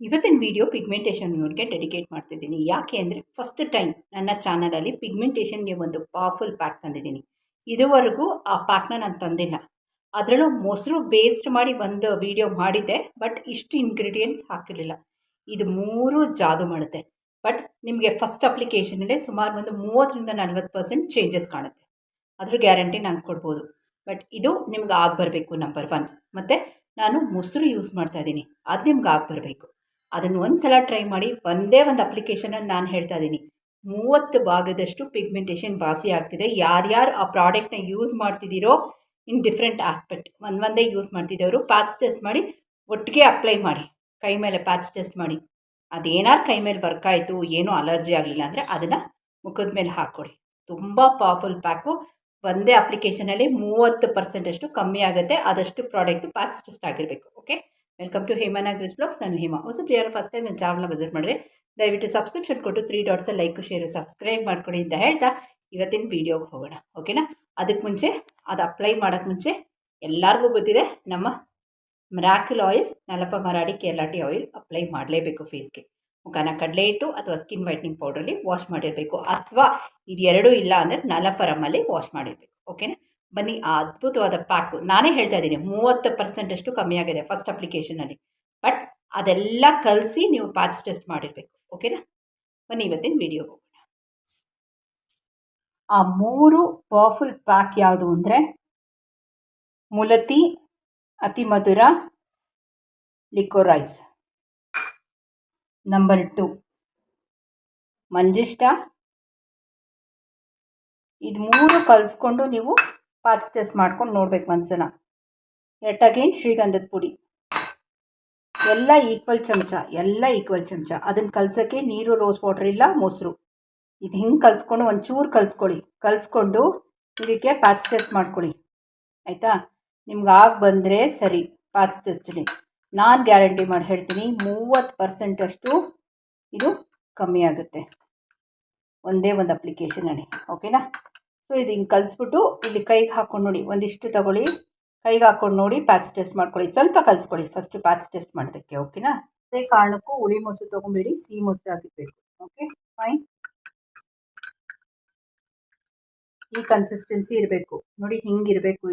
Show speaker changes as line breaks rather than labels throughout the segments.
ಇವತ್ತಿನ video ಪಿಗ್ಮೆಂಟೇಷನ್ಗೆ dedicate ಮಾಡ್ತಿದ್ದೀನಿ. ಯಾಕೆ ಅಂದರೆ ಫಸ್ಟ್ ಟೈಮ್ ನನ್ನ ಚಾನಲಲ್ಲಿ ಪಿಗ್ಮೆಂಟೇಷನ್ಗೆ ಒಂದು ಪವರ್ಫುಲ್ ಪ್ಯಾಕ್ ತಂದಿದ್ದೀನಿ. ಇದುವರೆಗೂ ಆ ಪ್ಯಾಕ್ನ ನಾನು ತಂದಿಲ್ಲ. ಅದರಲ್ಲೂ ಮೊಸರು ಬೇಸ್ಡ್ ಮಾಡಿ ಒಂದು ವಿಡಿಯೋ ಮಾಡಿದ್ದೆ ಬಟ್ ಇಷ್ಟು ಇಂಗ್ರೀಡಿಯೆಂಟ್ಸ್ ಹಾಕಿರಲಿಲ್ಲ. ಇದು ಮೂರು ಜಾದು ಮಾಡುತ್ತೆ. ಬಟ್ ನಿಮಗೆ ಫಸ್ಟ್ ಅಪ್ಲಿಕೇಶನಲ್ಲೇ ಸುಮಾರು ಒಂದು ಮೂವತ್ತರಿಂದ ನಲ್ವತ್ತು ಪರ್ಸೆಂಟ್ ಚೇಂಜಸ್ ಕಾಣುತ್ತೆ. ಅದ್ರ ಗ್ಯಾರಂಟಿ ನಾನು ಕೊಡ್ಬೋದು. ಬಟ್ ಇದು ನಿಮ್ಗೆ ಆಗಿ ಬರಬೇಕು ನಂಬರ್ ಒನ್ ಮತ್ತು ನಾನು ಮೊಸರು ಯೂಸ್ ಮಾಡ್ತಾ ಇದ್ದೀನಿ. ಅದು ನಿಮ್ಗೆ ಆಗಿ ಬರಬೇಕು ಅದನ್ನು ಒಂದು ಸಲ ಟ್ರೈ ಮಾಡಿ ಒಂದೇ ಒಂದು ಅಪ್ಲಿಕೇಶನಲ್ಲಿ ನಾನು ಹೇಳ್ತಾ ಇದ್ದೀನಿ. ಮೂವತ್ತು ಭಾಗದಷ್ಟು ಪಿಗ್ಮೆಂಟೇಷನ್ ವಾಸಿ ಆಗ್ತಿದೆ. ಯಾರ್ಯಾರು ಆ ಪ್ರಾಡಕ್ಟ್ನ ಯೂಸ್ ಮಾಡ್ತಿದ್ದೀರೋ ಇನ್ ಡಿಫ್ರೆಂಟ್ ಆಸ್ಪೆಕ್ಟ್ ಒಂದು ಒಂದೇ ಯೂಸ್ ಮಾಡ್ತಿದ್ದವರು ಪ್ಯಾಚ್ ಟೆಸ್ಟ್ ಮಾಡಿ, ಒಟ್ಟಿಗೆ ಅಪ್ಲೈ ಮಾಡಿ. ಕೈ ಮೇಲೆ ಪ್ಯಾಚ್ ಟೆಸ್ಟ್ ಮಾಡಿ. ಅದೇನಾರು ಕೈ ಮೇಲೆ ವರ್ಕ್ ಆಯಿತು, ಏನೂ ಅಲರ್ಜಿ ಆಗಲಿಲ್ಲ ಅಂದರೆ ಅದನ್ನು ಮುಖದ ಮೇಲೆ ಹಾಕ್ಕೊಡಿ. ತುಂಬ ಪವರ್ಫುಲ್ ಪ್ಯಾಕು ಒಂದೇ ಅಪ್ಲಿಕೇಶನಲ್ಲಿ ಮೂವತ್ತು ಪರ್ಸೆಂಟಷ್ಟು ಕಮ್ಮಿ ಆಗುತ್ತೆ. ಆದಷ್ಟು ಪ್ರಾಡಕ್ಟು ಪ್ಯಾಚ್ ಟೆಸ್ಟ್ ಆಗಿರಬೇಕು ಓಕೆ ವೆಲ್ಕಮ್ ಟು ಹೇಮಾ ಗ್ರಿಸ್ ಬ್ಲಾಗ್ಸ್ ನಾನು ಹೇಮಾ ಹೊಸ ಪ್ರಿಯರ್ ಫಸ್ಟ್ ಟೈಮ್ ನನ್ನ ಚಾನಲ್ನ ವಿಸಿಟ್ ಮಾಡಿದ್ರೆ, ದಯವಿಟ್ಟು ಸಬ್ಸ್ಕ್ರಿಪ್ಷನ್ ಕೊಟ್ಟು three dots like share subscribe ಮಾಡ್ಕೊಡಿ ಅಂತ ಹೇಳ್ತಾ ಇವತ್ತಿನ ವೀಡಿಯೋಗೆ ಹೋಗೋಣ. ಓಕೆನಾ ಅದಕ್ಕೆ ಮುಂಚೆ, ಅದು ಅಪ್ಲೈ ಮಾಡೋಕ್ಕೆ ಮುಂಚೆ ಎಲ್ಲರಿಗೂ ಗೊತ್ತಿದೆ, ನಮ್ಮ ಮ್ರಾಕಲ್ ಆಯಿಲ್ ನಲಪ ಮರಾಡಿ ಕೇರಳಾಟಿ ಆಯಿಲ್ ಅಪ್ಲೈ ಮಾಡಲೇಬೇಕು ಫೇಸ್ಗೆ ಮುಖನ ಕಡಲೆ ಇಟ್ಟು ಅಥವಾ ಸ್ಕಿನ್ ವೈಟ್ನಿಂಗ್ ಪೌಡ್ರಲ್ಲಿ ವಾಶ್ ಮಾಡಿರಬೇಕು. ಅಥವಾ ಇದೆರಡೂ ಇಲ್ಲ ಅಂದರೆ ನಲಪರಮಲ್ಲಿ ವಾಶ್ ಮಾಡಿರಬೇಕು. ಓಕೆನಾ ಬನ್ನಿ, ಅದ್ಭುತವಾದ ಪ್ಯಾಕು ನಾನೇ ಹೇಳ್ತಾ ಇದ್ದೀನಿ, ಮೂವತ್ತು ಪರ್ಸೆಂಟಷ್ಟು ಕಮ್ಮಿ ಆಗಿದೆ ಫಸ್ಟ್ ಅಪ್ಲಿಕೇಶನಲ್ಲಿ ಬಟ್ ಅದೆಲ್ಲ ಕಲಿಸಿ ನೀವು ಪ್ಯಾಚ್ ಟೆಸ್ಟ್ ಮಾಡಿರಬೇಕು ಓಕೆನಾ ಬನ್ನಿ, ಇವತ್ತಿನ ವಿಡಿಯೋ ಆ ಮೂರು ಪವರ್ಫುಲ್ ಪ್ಯಾಕ್ ಯಾವುದು ಅಂದರೆ, ಮುಲತಿ, ಅತಿ ಮಧುರ ಲಿಕೋರೈಸ್ ನಂಬರ್ ಟು ಮಂಜಿಷ್ಟ. ಇದು ಮೂರು ಕಲಿಸ್ಕೊಂಡು ನೀವು ಪಾಚ್ ಟೆಸ್ಟ್ ಮಾಡ್ಕೊಂಡು ನೋಡ್ಬೇಕು ಒಂದ್ಸಲ. ಎಟ್ ಶ್ರೀಗಂಧದ ಪುಡಿ. ಎಲ್ಲ ಈಕ್ವಲ್ ಚಮಚ, ಎಲ್ಲ ಈಕ್ವಲ್ ಚಮಚ. ಅದನ್ನು ಕಲ್ಸೋಕ್ಕೆ ನೀರು ರೋಸ್ ಪೌಡ್ರ್ ಇಲ್ಲ, ಮೊಸರು. ಇದು ಹಿಂಗೆ ಕಲಿಸ್ಕೊಂಡು ಒಂಚೂರು ಕಲಿಸ್ಕೊಳ್ಳಿ. ಕಲಿಸ್ಕೊಂಡು ಇದಕ್ಕೆ ಪಾರ್ಟ್ಸ್ ಟೆಸ್ಟ್ ಮಾಡ್ಕೊಳ್ಳಿ. ಆಯಿತಾ? ನಿಮ್ಗೆ ಆಗ ಬಂದರೆ ಸರಿ ಪ್ಯಾಚ್ ಟೆಸ್ಟಲ್ಲಿ ನಾನು ಗ್ಯಾರಂಟಿ ಮಾಡಿ ಹೇಳ್ತೀನಿ, ಮೂವತ್ತು ಪರ್ಸೆಂಟಷ್ಟು ಇದು ಕಮ್ಮಿ ಆಗುತ್ತೆ. ಒಂದೇ ಒಂದು ಅಪ್ಲಿಕೇಶನಲ್ಲಿ ಓಕೆನಾ ಸೊ ಇದು ಹಿಂಗೆ ಕಲಿಸ್ಬಿಟ್ಟು ಇಲ್ಲಿ ಕೈಗೆ ಹಾಕ್ಕೊಂಡು ನೋಡಿ, ಒಂದಿಷ್ಟು ತಗೊಳ್ಳಿ. ಕೈಗೆ ಹಾಕ್ಕೊಂಡು ನೋಡಿ ಪ್ಯಾಚ್ ಟೆಸ್ಟ್ ಮಾಡ್ಕೊಳ್ಳಿ. ಸ್ವಲ್ಪ ಕಲಿಸ್ಕೊಳ್ಳಿ ಫಸ್ಟು ಪ್ಯಾಚ್ ಟೆಸ್ಟ್ ಮಾಡೋದಕ್ಕೆ ಓಕೆನಾ ಅದೇ ಕಾರಣಕ್ಕೂ ಹುಳಿ ಮೊಸರು ತೊಗೊಂಬೇಡಿ, ಸಿಹಿ ಮೊಸರು ಆಗಿರಬೇಕು ಓಕೆ ಫೈನ್ ಈ ಕನ್ಸಿಸ್ಟೆನ್ಸಿ ಇರಬೇಕು. ನೋಡಿ ಹಿಂಗಿರಬೇಕು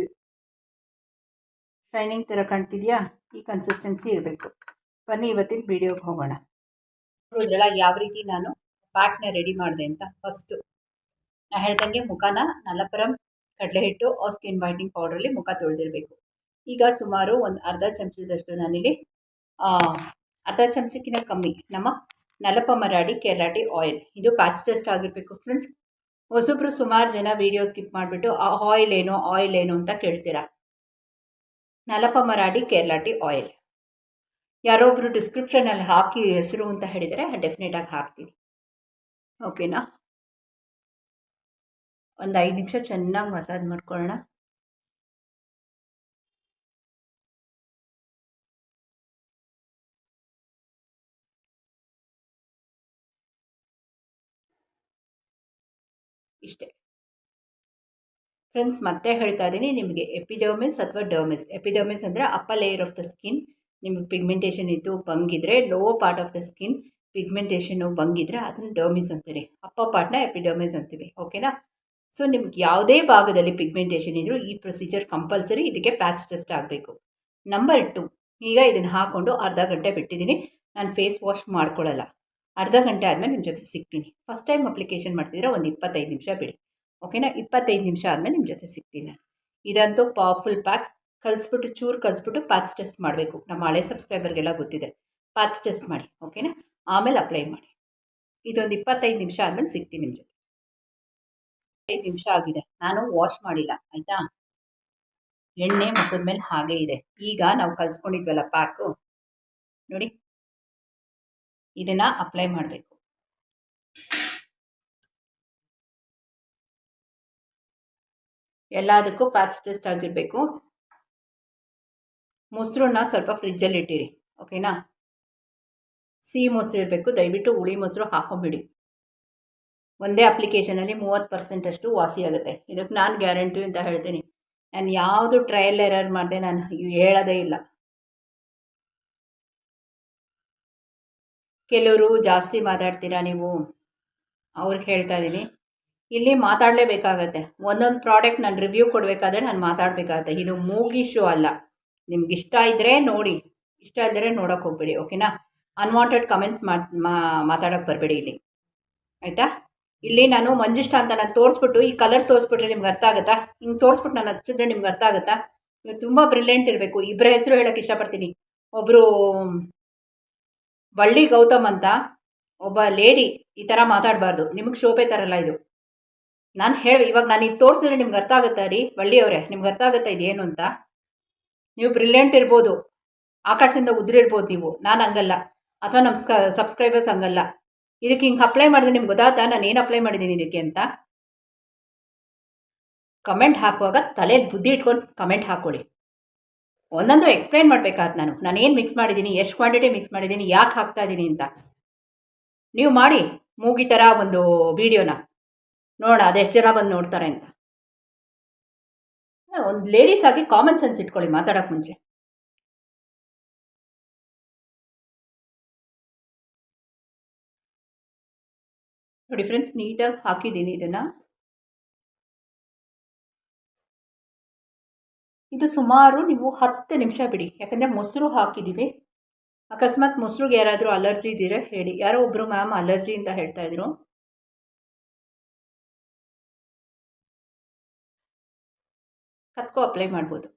ಶೈನಿಂಗ್ ಥರ ಕಾಣ್ತಿದೆಯಾ? ಈ ಕನ್ಸಿಸ್ಟೆನ್ಸಿ ಇರಬೇಕು. ಬನ್ನಿ, ಇವತ್ತಿನ ವೀಡಿಯೋಗೆ ಹೋಗೋಣ. ನೋಡಿದ್ರಲ್ಲ ಯಾವ ರೀತಿ ನಾನು ಪ್ಯಾಕ್ನ ರೆಡಿ ಮಾಡಿದೆ ಅಂತ ಫಸ್ಟು ನಾ ಹೇಳ್ದಂಗೆ ಮುಖನ ನಲಪರಂ ಕಡಲೆ ಹಿಟ್ಟು ಸ್ಕಿನ್ ವೈಟ್ನಿಂಗ್ ಪೌಡ್ರಲ್ಲಿ ಮುಖ ತೊಳೆದಿರಬೇಕು. ಈಗ ಸುಮಾರು ಒಂದು ಅರ್ಧ ಚಮಚದಷ್ಟು ನಾನಿಲ್ಲಿ ಅರ್ಧ ಚಮಚಕ್ಕಿಂತ ಕಮ್ಮಿ ನಮ್ಮ ನಲಪ ಮರಾಡಿ ಕೆರಾಟಿ ಆಯಿಲ್ ಇದು ಪ್ಯಾಚ್ ಟೆಸ್ಟ್ ಆಗಿರಬೇಕು ಫ್ರೆಂಡ್ಸ್ ಹೊಸಬ್ರು ಸುಮಾರು ಜನ ವೀಡಿಯೋ ಸ್ಕಿಪ್ ಮಾಡಿಬಿಟ್ಟು, ಆ ಆಯಿಲ್ ಏನು ಆಯಿಲ್ ಏನು ಅಂತ ಕೇಳ್ತೀರಾ? ನಲಪ ಮರಾಡಿ ಕೇರಳಾಟಿ ಆಯಿಲ್ ಯಾರೋ ಒಬ್ರು ಡಿಸ್ಕ್ರಿಪ್ಷನಲ್ಲಿ ಹಾಕಿ ಹೆಸರು ಅಂತ ಹೇಳಿದರೆ ಡೆಫಿನೆಟಾಗಿ ಹಾಕ್ತೀನಿ. ಓಕೆನಾ ಒಂದು ಐದು ನಿಮಿಷ ಚೆನ್ನಾಗಿ ಮಸಾಜ್ ಮಾಡ್ಕೊಳ್ಳೋಣ ಇಷ್ಟೇ. ಫ್ರೆಂಡ್ಸ್, ಮತ್ತೆ ಹೇಳ್ತಾ ಇದ್ದೀನಿ, ನಿಮಗೆ ಎಪಿಡರ್ಮಿಸ್ ಅಥವಾ ಡರ್ಮಿಸ್. ಎಪಿಡರ್ಮಿಸ್ ಅಂದರೆ upper layer of the skin. ನಿಮಗೆ ಪಿಗ್ಮೆಂಟೇಷನ್ ಇದ್ದು ಬಂಗಿದ್ರೆ low part of the skin, pigmentation ಬಂಗಿದ್ರೆ ಅದನ್ನು ಡರ್ಮಿಸ್ ಅಂತೀರಿ. ಅಪ್ಪ ಪಾರ್ಟ್ನ ಎಪಿಡರ್ಮಿಸ್ ಅಂತೀವಿ, ಓಕೆನಾ? ಸೊ ನಿಮ್ಗೆ ಯಾವುದೇ ಭಾಗದಲ್ಲಿ ಪಿಗ್ಮೆಂಟೇಷನ್ ಇದ್ದರೂ ಈ ಪ್ರೊಸೀಜರ್ ಕಂಪಲ್ಸರಿ ಇದಕ್ಕೆ ಪ್ಯಾಚ್ ಟೆಸ್ಟ್ ಆಗಬೇಕು. ನಂಬರ್ ಟು ಈಗ ಇದನ್ನು ಹಾಕ್ಕೊಂಡು ಅರ್ಧ ಗಂಟೆ ಬಿಟ್ಟಿದ್ದೀನಿ. ನಾನು ಫೇಸ್ ವಾಶ್ ಮಾಡ್ಕೊಳ್ಳಲ್ಲ. ಅರ್ಧ ಗಂಟೆ ಆದಮೇಲೆ ನಿಮ್ಮ ಜೊತೆ ಸಿಗ್ತೀನಿ. ಫಸ್ಟ್ ಟೈಮ್ ಅಪ್ಲಿಕೇಶನ್ ಮಾಡ್ತಿದ್ರೆ ಒಂದು ಇಪ್ಪತ್ತೈದು ನಿಮಿಷ ಬಿಡಿ. ಓಕೆನಾ ಇಪ್ಪತ್ತೈದು ನಿಮಿಷ ಆದಮೇಲೆ ನಿಮ್ಮ ಜೊತೆ ಸಿಗ್ತೀನಿ ನಾನು. ಇದಂತೂ ಪವರ್ಫುಲ್ ಪ್ಯಾಕ್ ಕಲಿಸ್ಬಿಟ್ಟು, ಚೂರು ಕಲಿಸ್ಬಿಟ್ಟು ಪ್ಯಾಚ್ ಟೆಸ್ಟ್ ಮಾಡಬೇಕು. ನಮ್ಮ ಹಳೆ ಸಬ್ಸ್ಕ್ರೈಬರ್ಗೆಲ್ಲ ಗೊತ್ತಿದೆ. ಪ್ಯಾಚ್ ಟೆಸ್ಟ್ ಮಾಡಿ. ಓಕೆನಾ ಆಮೇಲೆ ಅಪ್ಲೈ ಮಾಡಿ. ಇದೊಂದು ಇಪ್ಪತ್ತೈದು ನಿಮಿಷ ಆದಮೇಲೆ ಸಿಗ್ತೀನಿ ನಿಮ್ಮ ಜೊತೆ. ಐದು ನಿಮಿಷ ಆಗಿದೆ. ನಾನು ವಾಶ್ ಮಾಡಿಲ್ಲ, ಆಯಿತಾ? ಎಣ್ಣೆ ಮುಖದ ಮೇಲೆ ಹಾಗೇ ಇದೆ. ಈಗ ನಾವು ಕಲಿಸ್ಕೊಂಡಿದ್ವಲ್ಲ ಪ್ಯಾಕು ನೋಡಿ. ಇದನ್ನು ಅಪ್ಲೈ ಮಾಡಬೇಕು. ಎಲ್ಲದಕ್ಕೂ ಪ್ಯಾಚ್ ಟೆಸ್ಟ್ ಆಗಿರಬೇಕು. ಮೊಸರನ್ನ ಸ್ವಲ್ಪ ಫ್ರಿಜ್ಜಲ್ಲಿ ಇಟ್ಟಿರಿ ಓಕೆನಾ ಸಿಹಿ ಮೊಸರು ಇರಬೇಕು, ದಯವಿಟ್ಟು ಹುಳಿ ಮೊಸರು ಹಾಕೊಂಬಿಡಿ. ಒಂದೇ ಅಪ್ಲಿಕೇಶನಲ್ಲಿ ಮೂವತ್ತು ಪರ್ಸೆಂಟಷ್ಟು ವಾಸಿ ಆಗುತ್ತೆ. ಇದಕ್ಕೆ ನಾನು ಗ್ಯಾರಂಟಿ ಅಂತ ಹೇಳ್ತೀನಿ. ನಾನು ಯಾವುದು ಟ್ರಯಲ್ ಎರರ್ ಮಾಡಿದೆ ನಾನು ಹೇಳೋದೇ ಇಲ್ಲ. ಕೆಲವರು ಜಾಸ್ತಿ ಮಾತಾಡ್ತೀರಾ ನೀವು? ಅವ್ರಿಗೆ ಹೇಳ್ತಾ ಇದ್ದೀನಿ ಇಲ್ಲಿ ಮಾತಾಡಲೇಬೇಕಾಗತ್ತೆ. ಒಂದೊಂದು ಪ್ರಾಡಕ್ಟ್ ನಾನು ರಿವ್ಯೂ ಕೊಡಬೇಕಾದ್ರೆ ನಾನು ಮಾತಾಡಬೇಕಾಗತ್ತೆ. ಇದು ಮೂಗಿ ಶೋ ಅಲ್ಲ. ನಿಮ್ಗೆ ಇಷ್ಟ ಇದ್ದರೆ ನೋಡಿ. ಇಷ್ಟ ಇದ್ದರೆ ನೋಡೋಕೆ ಹೋಗ್ಬೇಡಿ ಓಕೆನಾ ಅನ್ವಾಂಟೆಡ್ ಕಮೆಂಟ್ಸ್ ಮಾತಾಡೋಕ್ಕೆ ಬರಬೇಡಿ ಇಲ್ಲಿ. ಆಯಿತಾ? ಇಲ್ಲಿ ನಾನು ಮಂಜಿಷ್ಟ ಅಂತ ನಾನು ತೋರಿಸ್ಬಿಟ್ಟು ಈ ಕಲರ್ ತೋರಿಸ್ಬಿಟ್ರೆ ನಿಮ್ಗೆ ಅರ್ಥ ಆಗುತ್ತಾ? ಹಿಂಗೆ ತೋರಿಸ್ಬಿಟ್ಟು ನಾನು ಹಚ್ಚಿದ್ರೆ ನಿಮ್ಗೆ ಅರ್ಥ ಆಗುತ್ತಾ? ನೀವು ತುಂಬ ಬ್ರಿಲಿಯಂಟ್ ಇರಬೇಕು. ಇಬ್ಬರ ಹೆಸರು ಹೇಳೋಕ್ಕೆ ಇಷ್ಟಪಡ್ತೀನಿ. ಒಬ್ಬರು ಬಳ್ಳಿ ಗೌತಮ್ ಅಂತ ಒಬ್ಬ ಲೇಡಿ ಈ ಥರ ಮಾತಾಡಬಾರ್ದು. ನಿಮಗೆ ಶೋಭೆ ತರಲ್ಲ ಇದು. ನಾನು ಹೇಳಿ, ಇವಾಗ ನಾನು ಈಗ ತೋರಿಸಿದ್ರೆ ನಿಮ್ಗೆ ಅರ್ಥ ಆಗುತ್ತಾ ರೀ? ಬಳ್ಳಿಯವರೇ ನಿಮ್ಗೆ ಅರ್ಥ ಆಗುತ್ತಾ ಇದೇನು ಅಂತ? ನೀವು ಬ್ರಿಲಿಯಂಟ್ ಇರ್ಬೋದು. ಆಕಾಶದಿಂದ ಉದುರಿರ್ಬೋದು ನೀವು. ನಾನು ಹಂಗಲ್ಲ. ಅಥವಾ ನಮ್ಮ ಸ್ಕ ಸಬ್ಸ್ಕ್ರೈಬರ್ಸ್ ಹಂಗಲ್ಲ. ಇದಕ್ಕೆ ಹಿಂಗೆ ಅಪ್ಲೈ ಮಾಡಿದ್ರೆ ನಿಮ್ಗೆ ಗೊತ್ತಾಗ್ತಾ ನಾನು ಏನು ಅಪ್ಲೈ ಮಾಡಿದ್ದೀನಿ ಇದಕ್ಕೆ ಅಂತ? ಕಮೆಂಟ್ ಹಾಕುವಾಗ ತಲೆ ಬುದ್ಧಿ ಇಟ್ಕೊಂಡು ಕಮೆಂಟ್ ಹಾಕ್ಕೊಳ್ಳಿ ಒಂದೊಂದು ಎಕ್ಸ್ಪ್ಲೈನ್ ಮಾಡಬೇಕಾದ್ ನಾನು. ನಾನು ಏನು ಮಿಕ್ಸ್ ಮಾಡಿದ್ದೀನಿ? ಎಷ್ಟು ಕ್ವಾಂಟಿಟಿ ಮಿಕ್ಸ್ ಮಾಡಿದ್ದೀನಿ? ಯಾಕೆ ಹಾಕ್ತಾ ಇದ್ದೀನಿ ಅಂತ. ನೀವು ಮಾಡಿ, ಮೂಗಿ ಥರ ಒಂದು ವೀಡಿಯೋನ ನೋಡೋಣ ಅದೆಷ್ಟು ಜನ ಬಂದು ನೋಡ್ತಾರೆ ಅಂತ. ಒಂದು ಲೇಡೀಸ್ ಆಗಿ ಕಾಮನ್ ಸೆನ್ಸ್ ಇಟ್ಕೊಳ್ಳಿ, ಮಾತಾಡೋಕೆ ಮುಂಚೆ. ನೋಡಿ ಫ್ರೆಂಡ್ಸ್ ನೀಟಾಗಿ ಹಾಕಿದ್ದೀನಿ ಇದನ್ನು. ಇದು ಸುಮಾರು ನೀವು ಹತ್ತು ನಿಮಿಷ ಬಿಡಿ. ಯಾಕಂದರೆ ಮೊಸರು ಹಾಕಿದ್ದೀವಿ ಅಕಸ್ಮಾತ್ ಮೊಸರಿಗೆ ಯಾರಾದರೂ ಅಲರ್ಜಿ ಇದ್ದೀರ ಹೇಳಿ. ಯಾರೋ ಒಬ್ಬರು ಮ್ಯಾಮ್ ಅಲರ್ಜಿ ಅಂತ ಹೇಳ್ತಾ ಇದ್ರು. ಕತ್ಕೋ ಅಪ್ಲೈ ಮಾಡ್ಬೋದು.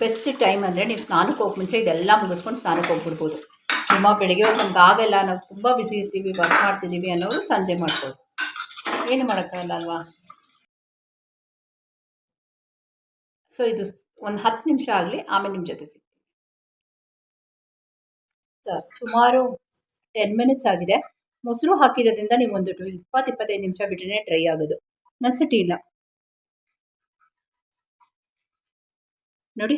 ಬೆಸ್ಟ್ ಟೈಮ್ ಅಂದರೆ ನೀವು ಸ್ನಾನಕ್ಕೆ ಹೋಗಿ ಮುಂಚೆ ಇದೆಲ್ಲ ಮುಗಿಸ್ಕೊಂಡು ಸ್ನಾನಕ್ಕೆ ಹೋಗ್ಬಿಡ್ಬೋದು. ನಿಮ್ಮ ಬೆಳಿಗ್ಗೆ ಹೋಗಿ ನಮ್ಗೆ ಆಗಲ್ಲ, ನಾವು ತುಂಬ ಬಿಸಿ ಇರ್ತೀವಿ ವರ್ಕ್ ಮಾಡ್ತಿದ್ದೀವಿ ಅನ್ನೋರು ಸಂಜೆ ಮಾಡ್ಬೋದು. ಏನು ಮಾಡೋಕ್ಕಾಗಲ್ಲ ಅಲ್ವಾ? ಸೊ ಇದು ಒಂದು ಹತ್ತು ನಿಮಿಷ ಆಗಲಿ, ಆಮೇಲೆ ನಿಮ್ಮ ಜೊತೆ ಸಿಗ್ತೀನಿ. ಸುಮಾರು ಟೆನ್ ಮಿನಿಟ್ಸ್ ಆಗಿದೆ. ಮೊಸರು ಹಾಕಿರೋದ್ರಿಂದ ನೀವು ಒಂದು ಇಪ್ಪತ್ತು, ಇಪ್ಪತ್ತೈದು ನಿಮಿಷ ಬಿಟ್ಟರೆ ಡ್ರೈ ಆಗೋದು. ನೆಸಿಟಿ ನೋಡಿ.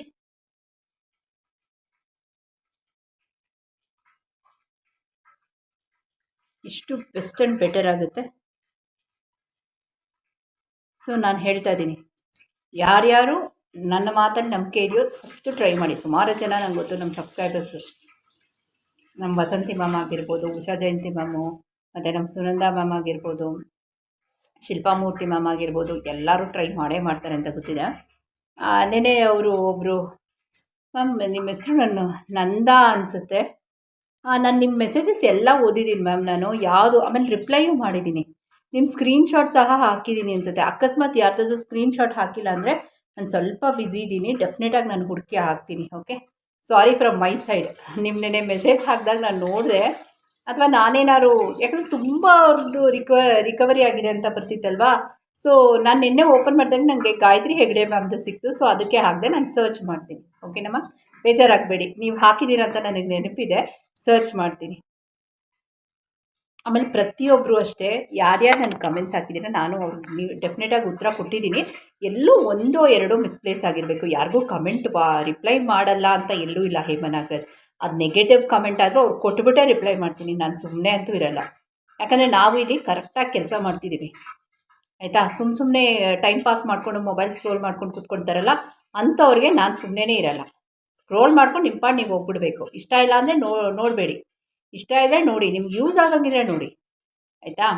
ಇಷ್ಟು ಬೆಸ್ಟ್ ಆ್ಯಂಡ್ ಬೆಟರ್ ಆಗುತ್ತೆ. ಸೊ ನಾನು ಹೇಳ್ತಾ ಇದ್ದೀನಿ. ಯಾರ್ಯಾರು ನನ್ನ ಮಾತನ್ನು ನಂಬಿಕೆ ಇದೆಯೋ ಫಸ್ಟು ಟ್ರೈ ಮಾಡಿ. ಸುಮಾರು ಜನ ನಂಗೆ ಗೊತ್ತು, ನಮ್ಮ ಸಬ್ಸ್ಕ್ರೈಬರ್ಸು ನಮ್ಮ ವಸಂತಿ ಮ್ಯಾಮ್ ಆಗಿರ್ಬೋದು, ಉಷಾ ಜಯಂತಿ ಮ್ಯಾಮು ಮತ್ತು ನಮ್ಮ ಸುನಂದ ಮ್ಯಾಮ್ ಆಗಿರ್ಬೋದು ಶಿಲ್ಪಾಮೂರ್ತಿ ಮ್ಯಾಮ್ ಆಗಿರ್ಬೋದು, ಎಲ್ಲರೂ ಟ್ರೈ ಮಾಡೇ ಮಾಡ್ತಾರೆ ಅಂತ ಗೊತ್ತಿದೆ. ನೆನೆ ಅವರು ಒಬ್ಬರು ಮ್ಯಾಮ್, ನಿಮ್ಮ ಹೆಸರು ನಾನು ನಂದಾ ಅನಿಸುತ್ತೆ. ನಾನು ನಿಮ್ಮ ಮೆಸೇಜಸ್ ಎಲ್ಲ ಓದಿದ್ದೀನಿ ಮ್ಯಾಮ್ ನಾನು, ಯಾವುದು, ಆಮೇಲೆ ರಿಪ್ಲೈಯೂ ಮಾಡಿದ್ದೀನಿ ನಿಮ್ಮ ಸ್ಕ್ರೀನ್ಶಾಟ್ ಸಹ ಹಾಕಿದ್ದೀನಿ ಅನಿಸುತ್ತೆ. ಅಕಸ್ಮಾತ್ ಯಾರ್ದಾದ್ರು ಸ್ಕ್ರೀನ್ಶಾಟ್ ಹಾಕಿಲ್ಲ ಅಂದರೆ ನಾನು ಸ್ವಲ್ಪ ಬ್ಯುಸಿ ಇದ್ದೀನಿ ಡೆಫಿನೆಟಾಗಿ ನಾನು ಹುಡುಕಿ ಹಾಕ್ತೀನಿ okay sorry from my side ನಿಮ್ಮ ನೆನೆ ಮೆಸೇಜ್ ಹಾಕಿದಾಗ ನಾನು ನೋಡಿದೆ, ಅಥವಾ ನಾನೇನಾದ್ರು, ಯಾಕಂದರೆ ತುಂಬ ಅವ್ರದ್ದು ರಿಕವ ರಿಕವರಿ ಆಗಿದೆ ಅಂತ ಬರ್ತಿತ್ತಲ್ವಾ? ಸೊ ನಾನು ನಿನ್ನೆ ಓಪನ್ ಮಾಡಿದಾಗ ನನಗೆ ಗಾಯತ್ರಿ ಹೆಗ್ಡೆ ಮ್ಯಾಮ್ದು ಸಿಕ್ತು. ಸೊ ಅದಕ್ಕೆ ಹಾಕಿದೆ ನಾನು ಸರ್ಚ್ ಮಾಡ್ತೀನಿ. ಓಕೆನಮ್ಮ ಬೇಜಾರಾಗಬೇಡಿ. ನೀವು ಹಾಕಿದ್ದೀರಂತ ನನಗೆ ನೆನಪಿದೆ. ಸರ್ಚ್ ಮಾಡ್ತೀನಿ. ಆಮೇಲೆ ಪ್ರತಿಯೊಬ್ಬರು ಅಷ್ಟೇ, ಯಾರ್ಯಾರು ನನ್ನ ಕಮೆಂಟ್ಸ್ ಹಾಕಿದ್ದೀರ ನಾನು ಅವ್ರಿಗೆ ನೀವು ಡೆಫಿನೆಟಾಗಿ ಉತ್ತರ ಕೊಟ್ಟಿದ್ದೀನಿ. ಎಲ್ಲೂ ಒಂದೋ ಎರಡೋ ಮಿಸ್ಪ್ಲೇಸ್ ಆಗಿರಬೇಕು. ಯಾರಿಗೂ ಕಮೆಂಟ್ ಬಾ ರಿಪ್ಲೈ ಮಾಡಲ್ಲ ಅಂತ ಎಲ್ಲೂ ಇಲ್ಲ ಹೇಮನಾಗರಾಜ್ ಅದು ನೆಗೆಟಿವ್ ಕಮೆಂಟ್ ಆದರೂ ಅವ್ರು ಕೊಟ್ಬಿಟ್ಟೇ ರಿಪ್ಲೈ ಮಾಡ್ತೀನಿ. ನಾನು ಸುಮ್ಮನೆ ಅಂತೂ ಇರಲ್ಲ. ಯಾಕಂದರೆ ನಾವು ಇಲ್ಲಿ ಕರೆಕ್ಟಾಗಿ ಕೆಲಸ ಮಾಡ್ತಿದ್ದೀವಿ ಆಯಿತಾ? ಸುಮ್ಮ ಸುಮ್ಮನೆ ಟೈಮ್ ಪಾಸ್ ಮಾಡಿಕೊಂಡು ಮೊಬೈಲ್ ಸ್ಕ್ರೋಲ್ ಮಾಡ್ಕೊಂಡು ಕೂತ್ಕೊಳ್ತಾರಲ್ಲ ಅಂಥವ್ರಿಗೆ ನಾನು ಸುಮ್ಮನೆ ಇರಲ್ಲ. ಸ್ಕ್ರೋಲ್ ಮಾಡ್ಕೊಂಡು ನಿಮ್ಮ ಪಾಡು ನೀವು ಹೋಗ್ಬಿಡ್ಬೇಕು. ಇಷ್ಟ ಇಲ್ಲ ಅಂದರೆ ನೋ, ನೋಡಬೇಡಿ. ಇಷ್ಟ ಇದ್ದರೆ ನೋಡಿ. ನಿಮ್ಗೆ ಯೂಸ್ ಆಗಂಗಿದ್ರೆ ನೋಡಿ. ಆಯಿತಾ?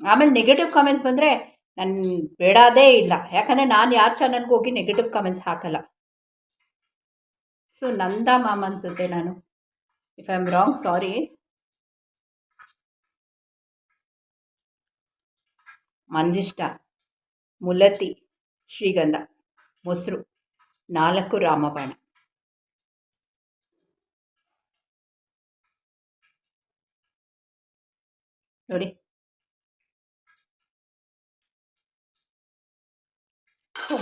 ಆಮೇಲೆ ನೆಗೆಟಿವ್ ಕಾಮೆಂಟ್ಸ್ ಬಂದರೆ ನಾನು ಬೇಡದೇ ಇಲ್ಲ. ಯಾಕಂದರೆ ನಾನು ಯಾರ ಚಾನಲ್ಗೆ ಹೋಗಿ ನೆಗೆಟಿವ್ ಕಾಮೆಂಟ್ಸ್ ಹಾಕಲ್ಲ. ಸೊ ನಂದ ಮಾಮ ಅನಿಸುತ್ತೆ ನಾನು. If I am wrong sorry ಮಂಜಿಷ್ಟ ಮುಲತಿ, ಶ್ರೀಗಂಧ, ಮೊಸರು, ನಾಲ್ಕು ರಾಮಬಾಣ. ನೋಡಿ.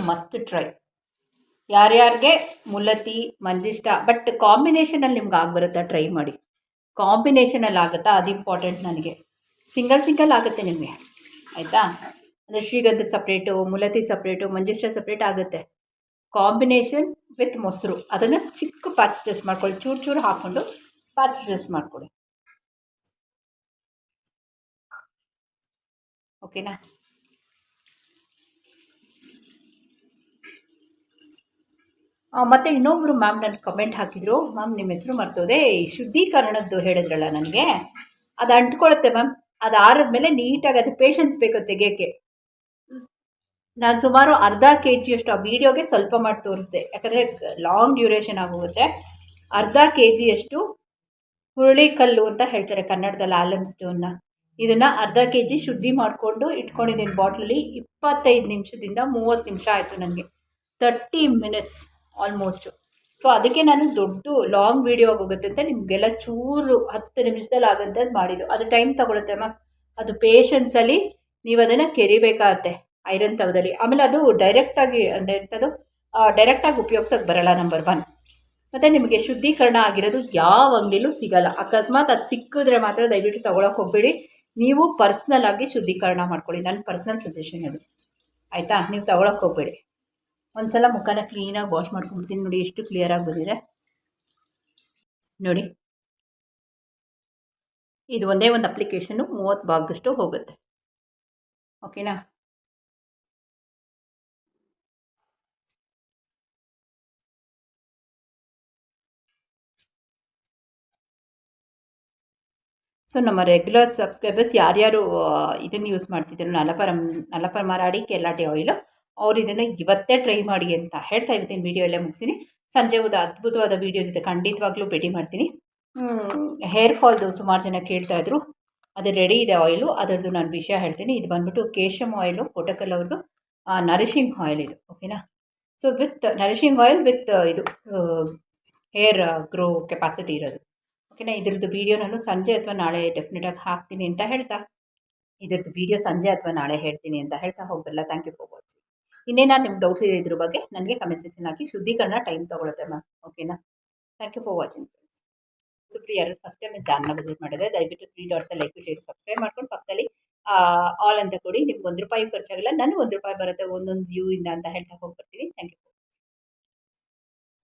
ಮಸ್ತ್ ಟ್ರೈ ಯಾರ್ಯಾರಿಗೆ ಮುಲತಿ ಮಂಜಿಷ್ಟ ಬಟ್ ಕಾಂಬಿನೇಷನಲ್ಲಿ ನಿಮ್ಗೆ ಆಗ್ಬರುತ್ತಾ ಟ್ರೈ ಮಾಡಿ. ಕಾಂಬಿನೇಷನಲ್ಲಿ ಆಗುತ್ತಾ? ಅದು ಇಂಪಾರ್ಟೆಂಟ್ ನನಗೆ. ಸಿಂಗಲ್ ಸಿಂಗಲ್ ಆಗುತ್ತೆ ನಿಮಗೆ. ಆಯಿತಾ? ಅಂದರೆ ಶ್ರೀಗಂಧದ ಸಪ್ರೇಟು ಮುಲತಿ ಸಪ್ರೇಟು ಮಂಜಿಷ್ಟ ಸಪ್ರೇಟ್ ಆಗುತ್ತೆ. ಕಾಂಬಿನೇಷನ್ ವಿತ್ ಮೊಸರು. ಅದನ್ನು ಚಿಕ್ಕ ಪ್ಯಾಚ್ ಟೆಸ್ಟ್ ಮಾಡ್ಕೊಳ್ಳಿ. ಚೂರು ಚೂರು ಹಾಕ್ಕೊಂಡು ಪ್ಯಾಚ್ ಟೆಸ್ಟ್ ಮಾಡ್ಕೊಳ್ಳಿ ಓಕೆನಾ ಮತ್ತು ಇನ್ನೊಬ್ಬರು ಮ್ಯಾಮ್ ನನ್ನ ಕಮೆಂಟ್ ಹಾಕಿದರು. ಮ್ಯಾಮ್ ನಿಮ್ಮ ಹೆಸರು ಮರ್ತೋದೆ. ಶುದ್ಧೀಕರಣದ್ದು ಹೇಳಿದ್ರಲ್ಲ ನನಗೆ. ಅದು ಅಂಟ್ಕೊಳ್ಳುತ್ತೆ ಮ್ಯಾಮ್ ಅದು ಆರಿದ್ಮೇಲೆ ನೀಟಾಗಿ ಅದು ಪೇಷನ್ಸ್ ಬೇಕು ತೆಗೆಯೋಕ್ಕೆ. ನಾನು ಸುಮಾರು ಅರ್ಧ ಕೆ ಜಿಯಷ್ಟು ಆ ವೀಡಿಯೋಗೆ ಸ್ವಲ್ಪ ಮಾಡಿ ತೋರಿಸಿದೆ. ಯಾಕಂದರೆ ಲಾಂಗ್ ಡ್ಯೂರೇಷನ್ ಆಗೋಗುತ್ತೆ. ಅರ್ಧ ಕೆ ಜಿಯಷ್ಟು ಹುರುಳಿಕಲ್ಲು ಅಂತ ಹೇಳ್ತಾರೆ ಕನ್ನಡದಲ್ಲಿ ಆಲಮ್ ಸ್ಟೋನ್ನ ಇದನ್ನು ಅರ್ಧ ಕೆ ಜಿ ಶುದ್ಧಿ ಮಾಡಿಕೊಂಡು ಇಟ್ಕೊಂಡಿದ್ದೀನಿ ಬಾಟ್ಲಲ್ಲಿ. ಇಪ್ಪತ್ತೈದು ನಿಮಿಷದಿಂದ ಮೂವತ್ತು ನಿಮಿಷ ಆಯಿತು ನನಗೆ. ತರ್ಟಿ ಮಿನಿಟ್ಸ್ ಆಲ್ಮೋಸ್ಟು ಸೊ ಅದಕ್ಕೆ ನಾನು ದೊಡ್ಡ ಲಾಂಗ್ ವೀಡಿಯೋ ಆಗೋಗುತ್ತೆ ಅಂತ ನಿಮಗೆಲ್ಲ ಚೂರು ಹತ್ತು ನಿಮಿಷದಲ್ಲಿ ಆಗೋಂಥದ್ದು ಮಾಡಿದ್ದು. ಅದು ಟೈಮ್ ತಗೊಳುತ್ತೆ ಅಮ್ಮ. ಅದು ಪೇಷನ್ಸಲ್ಲಿ ನೀವು ಅದನ್ನು ಕೆರಿಬೇಕಾಗತ್ತೆ ಐರನ್ ತವದಲ್ಲಿ. ಆಮೇಲೆ ಅದು ಡೈರೆಕ್ಟಾಗಿ ಅಂದರೆ ಎಂಥದ್ದು ಡೈರೆಕ್ಟಾಗಿ ಉಪಯೋಗ್ಸೋಕ್ಕೆ ಬರಲ್ಲ ನಂಬರ್ ಒನ್ ಮತ್ತು ನಿಮಗೆ ಶುದ್ಧೀಕರಣ ಆಗಿರೋದು ಯಾವ ಅಂಗಡಿಲೂ ಸಿಗಲ್ಲ. ಅಕಸ್ಮಾತ್ ಅದು ಸಿಕ್ಕಿದ್ರೆ ಮಾತ್ರ ದಯವಿಟ್ಟು ತೊಗೊಳಕ್ಕೆ ಹೋಗಬೇಡಿ. ನೀವು ಪರ್ಸ್ನಲ್ ಆಗಿ ಶುದ್ಧೀಕರಣ ಮಾಡ್ಕೊಳ್ಳಿ. ನನ್ನ ಪರ್ಸ್ನಲ್ ಸಜೆಷನ್ ಅದು. ಆಯಿತಾ? ನೀವು ತೊಗೊಳಕ್ಕೆ ಹೋಗಬೇಡಿ. ಒಂದು ಸಲ ಮುಖನ ಕ್ಲೀನಾಗಿ ವಾಶ್ ಮಾಡ್ಕೊಂಡ್ಬಿಡ್ತೀನಿ ನೋಡಿ, ಎಷ್ಟು ಕ್ಲಿಯರಾಗಿ ಬಂದಿದೆ. ನೋಡಿ. ಇದು ಒಂದೇ ಒಂದು ಅಪ್ಲಿಕೇಶನ್ನು ಮೂವತ್ತು ಭಾಗದಷ್ಟು ಹೋಗುತ್ತೆ. ಓಕೆನಾ ಸೊ ನಮ್ಮ ರೆಗ್ಯುಲರ್ ಸಬ್ಸ್ಕ್ರೈಬರ್ಸ್ ಯಾರ್ಯಾರು ಇದನ್ನು ಯೂಸ್ ಮಾಡ್ತಿದ್ರು, ನಲಪರಂ ನಲಪರ ಮರಾಡಿ, ಕೆಲಾಟಿ ಆಯಿಲು ಅವ್ರು ಇದನ್ನು ಇವತ್ತೇ ಟ್ರೈ ಮಾಡಿ ಅಂತ ಹೇಳ್ತಾ ಇವತ್ತಿನ ವೀಡಿಯೋ ಎಲ್ಲ ಮುಗಿಸ್ತೀನಿ. ಸಂಜೆ ಒಂದು ಅದ್ಭುತವಾದ ವೀಡಿಯೋಸ್ ಇದೆ ಖಂಡಿತವಾಗ್ಲೂ ಭೇಟಿ ಮಾಡ್ತೀನಿ. ಹೇರ್ ಫಾಲ್ದು ಸುಮಾರು ಜನ ಕೇಳ್ತಾ ಇದ್ರು. ಅದು ರೆಡಿ ಇದೆ ಆಯಿಲು ಅದರದ್ದು ನಾನು ವಿಷಯ ಹೇಳ್ತೀನಿ. ಇದು ಬಂದ್ಬಿಟ್ಟು ಕೇಶಮ್ ಆಯಿಲು ಕೋಟಕಲ್ ಅವ್ರದ್ದು ನರಿಶಿಂಗ್ ಆಯಿಲ್ ಇದು. ಓಕೆನಾ so with nourishing oil with ಇದು ಹೇರ್ ಗ್ರೋ ಕೆಪಾಸಿಟಿ ಇರೋದು. ಓಕೆನಾ ಇದ್ರದ್ದು ವೀಡಿಯೋ ನಾನು ಸಂಜೆ ಅಥವಾ ನಾಳೆ ಡೆಫಿನೆಟಾಗಿ ಹಾಕ್ತೀನಿ ಅಂತ ಹೇಳ್ತಾ. ಇದ್ರದ್ದು ವೀಡಿಯೋ ಸಂಜೆ ಅಥವಾ ನಾಳೆ ಹೇಳ್ತೀನಿ ಅಂತ ಹೇಳ್ತಾ ಹೋಗಲ್ಲ ಥ್ಯಾಂಕ್ ಯು ಫಾರ್ ವಾಚಿಂಗ್ ಇನ್ನೇನಾದ್ರು ನಿಮ್ಗೆ ಡೌಟ್ಸ್ ಇದೆ ಇದ್ರ ಬಗ್ಗೆ ನನಗೆ ಕಮೆಂಟ್ ಸೆಕ್ಷನ್ ಹಾಕಿ. ಶುದ್ಧೀಕರಣ ಟೈಮ್ ತೊಗೊಳುತ್ತೆ ಮ್ಯಾಮ್ ಓಕೆನಾ thank you for watching friends Supri ಯಾರು ಫಸ್ಟ್ ಟೈಮ್ ಚಾನಲ್ನ ವಿಸಿಟ್ ಮಾಡಿದ್ರೆ ದಯವಿಟ್ಟು three dots like share subscribe ಮಾಡ್ಕೊಂಡು ಪಕ್ಕದಲ್ಲಿ ಆಲ್ ಅಂತ ಕೊಡಿ. ನಿಮ್ಗೆ ಒಂದು ರೂಪಾಯಿ ಖರ್ಚಾಗಲ್ಲ, ನನಗೆ ಒಂದು ರೂಪಾಯಿ ಬರುತ್ತೆ ಒಂದೊಂದು ವ್ಯೂ ಇಂದ ಅಂತ ಹೇಳ್ತಾ ಹೋಗ್ಬರ್ತೀನಿ.